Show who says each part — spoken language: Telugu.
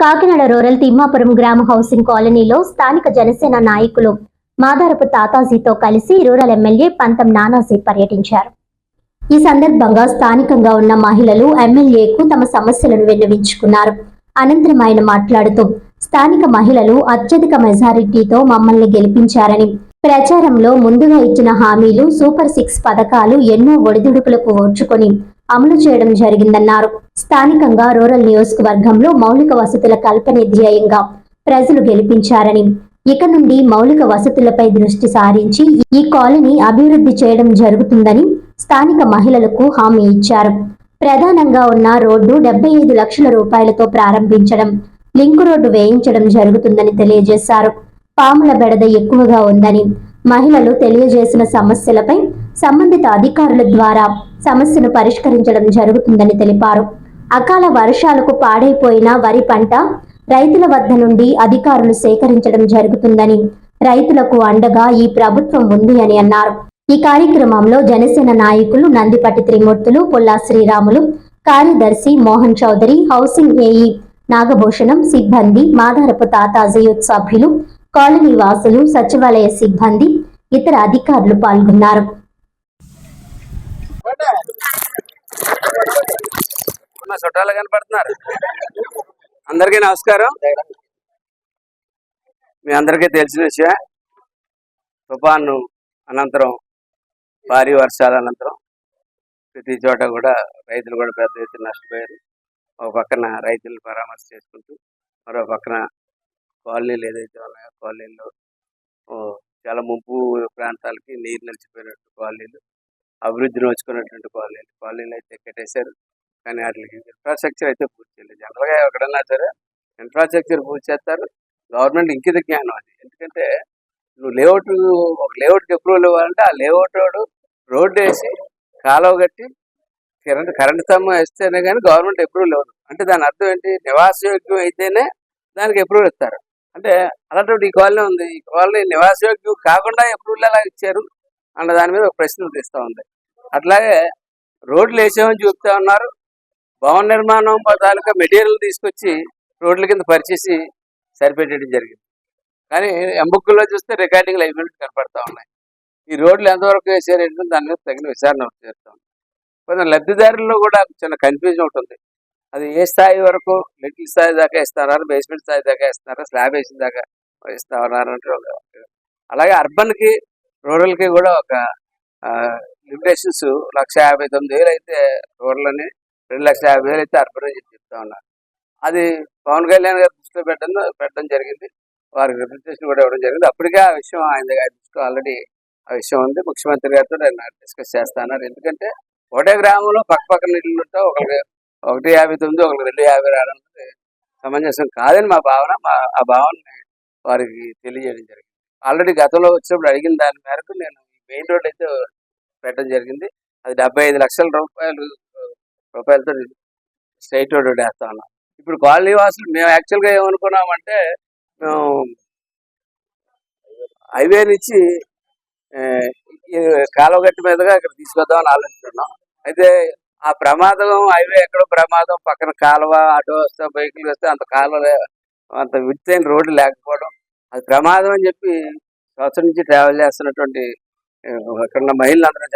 Speaker 1: కాకినాడ రూరల్ తిమ్మాపురం గ్రామ హౌసింగ్ కాలనీలో స్థానిక జనసేన నాయకులు మాదారపు తాతాజీతో కలిసి రూరల్ ఎమ్మెల్యే పంతం నానాజీ పర్యటించారు. ఈ సందర్భంగా స్థానికంగా ఉన్న మహిళలు ఎమ్మెల్యేకు తమ సమస్యలను విన్నవించుకున్నారు. అనంతరం ఆయన మాట్లాడుతూ స్థానిక మహిళలు అత్యధిక మెజారిటీతో మమ్మల్ని గెలిపించారని ప్రచారంలో ముందుగా ఇచ్చిన హామీలు సూపర్ సిక్స్ పథకాలు ఎన్నో ఒడిదుడుకులకు ఓర్చుకొని అమలు చేయడం జరిగిందన్నారు. స్థానికంగా రూరల్ నియోజకవర్గంలో మౌలిక వసతుల కల్పనే ధ్యేయంగా ప్రజలు గెలిపించారని ఇక నుండి మౌలిక వసతులపై దృష్టి సారించి ఈ కాలనీ అభివృద్ధి చేయడం జరుగుతుందని స్థానిక మహిళలకు హామీ ఇచ్చారు. ప్రధానంగా ఉన్న రోడ్డు డెబ్బై ఐదు లక్షల రూపాయలతో ప్రారంభించడం లింకు రోడ్డు వేయించడం జరుగుతుందని తెలియజేశారు. పాముల బెడద ఎక్కువగా ఉందని మహిళలు తెలియజేసిన సమస్యలపై సంబంధిత అధికారుల ద్వారా సమస్యను పరిష్కరించడం జరుగుతుందని తెలిపారు. అకాల వర్షాలకు పాడైపోయిన వరి పంట రైతుల వద్ద నుండి అధికారులు సేకరించడం జరుగుతుందని రైతులకు అండగా ఈ ప్రభుత్వం ఉంది అని అన్నారు. ఈ కార్యక్రమంలో జనసేన నాయకులు నందిపట్టి త్రిమూర్తులు పుల్లా శ్రీరాములు కార్యదర్శి మోహన్ చౌదరి హౌసింగ్ ఏఈ నాగభూషణం సిబ్బంది మాదారపు తాతాజయూత్ సభ్యులు కాలనీ వాసులు సచివాలయ సిబ్బంది ఇతర అధికారులు పాల్గొన్నారు.
Speaker 2: మా చుట్టాలు కనపడుతున్నారు. అందరికీ నమస్కారం. మీ అందరికీ తెలిసిన విషయం తుఫాను అనంతరం భారీ వర్షాల అనంతరం ప్రతి చోట కూడా రైతులు కూడా పెద్ద ఎత్తున నష్టపోయారు. ఒక పక్కన రైతులను పరామర్శ చేసుకుంటూ మరో పక్కన కాలనీలు ఏదైతే ఉన్నాయో కాలనీల్లో చాలా ముంపు ప్రాంతాలకి నీరు నిలిచిపోయినట్టు కాలనీలు అభివృద్ధి నోచుకున్నటువంటి కాలనీలు కాలనీలు అయితే కట్టేశారు. కానీ వాటికి ఇన్ఫ్రాస్ట్రక్చర్ అయితే పూర్తి చేయలేదు. జనరల్గా ఎక్కడన్నా సరే ఇన్ఫ్రాస్ట్రక్చర్ పూర్తి చేస్తారు. గవర్నమెంట్ ఇంకిత జ్ఞానం అది. ఎందుకంటే నువ్వు లేఅవుట్ ఒక లేఅవుట్కి అప్రూవల్ ఇవ్వాలంటే ఆ లేఅవుట్ రోడ్డు రోడ్డు వేసి కాలువ కట్టి కరెంట్ కరెంట్ స్తంభం వేస్తేనే కానీ గవర్నమెంట్ అప్రూవల్ ఇవ్వదు. అంటే దాని అర్థం ఏంటి? నివాసయోగ్యం అయితేనే దానికి అప్రూవల్ ఇస్తారు. అంటే అలాంటి ఈ కాలనీ ఉంది. ఈ కాలనీ నివాసయోగ్యం కాకుండా అప్రూవల్ ఎలా ఇచ్చారు? అన్న దాని మీద ఒక ప్రశ్న తీస్తూ ఉంది. అట్లాగే రోడ్లు వేసామని చూపుతా ఉన్నారు. భవన నిర్మాణం తాలూకా మెటీరియల్ తీసుకొచ్చి రోడ్ల కింద పరిచేసి సరిపెట్టడం జరిగింది. కానీ ఎంబుక్కుల్లో చూస్తే రికార్డింగ్లు అయిపోయినట్టు కనపడతా ఉన్నాయి. ఈ రోడ్లు ఎంతవరకు వేసారు దాని మీద తగిన విచారణ చేస్తాం కొంచెం లబ్ధిదారుల్లో కూడా చిన్న కన్ఫ్యూజన్ ఉంటుంది అది ఏ స్థాయి వరకు లిటిల్ స్థాయి దాకా ఇస్తున్నారు బేస్మెంట్ స్థాయి దాకా ఇస్తున్నారు స్లాబ్ వేసిన దాకా ఇస్తున్నారు అంటే అలాగే అర్బన్కి రూరల్కి కూడా ఒక లిమిటేషన్స్ లక్ష యాభై తొమ్మిది వేలు అయితే రూరల్ అని రెండు లక్షల యాభై వేలు అయితే అర్పణ చేసి చెప్తా ఉన్నారు. అది పవన్ కళ్యాణ్ గారి దృష్టిలో పెట్టడం పెట్టడం జరిగింది. వారికి రిప్రజెంటేషన్ కూడా ఇవ్వడం జరిగింది. అప్పటికే ఆ విషయం ఆయన గారి దృష్టిలో ఆల్రెడీ ఆ విషయం ఉంది. ముఖ్యమంత్రి గారితో నేను డిస్కస్ చేస్తాను ఎందుకంటే ఒకటే గ్రామంలో పక్క పక్కన ఇళ్ళు ఉంటే ఒకరికి ఒకటి యాభై తొమ్మిది ఒకరికి రెండు యాభై రావడం సమంజసం కాదని మా భావన. మా ఆ భావనని వారికి తెలియజేయడం జరిగింది. ఆల్రెడీ గతంలో వచ్చినప్పుడు అడిగిన దాని మేరకు నేను మెయిన్ రోడ్ అయితే పెట్టడం జరిగింది. అది డెబ్బై ఐదు లక్షల రూపాయలు రూపాయలతో స్ట్రైట్ రోడ్ వేస్తా ఉన్నాం. ఇప్పుడు కాలనీ వాసులు మేము యాక్చువల్గా ఏమనుకున్నామంటే మేము హైవే నుంచి ఆ, కాలువగట్టు మీదుగా ఇక్కడ తీసుకొద్దామని ఆలోచిస్తున్నాం. అయితే ఆ ప్రమాదం హైవే ఎక్కడో ప్రమాదం పక్కన కాలువ ఆటో వస్తే బైకులు వస్తే అంత కాలువ అంత విత్తైన రోడ్డు లేకపోవడం అది ప్రమాదం అని చెప్పి సంవత్సరం నుంచి ట్రావెల్ చేస్తున్నటువంటి అక్కడ ఉన్న మహిళలందరూ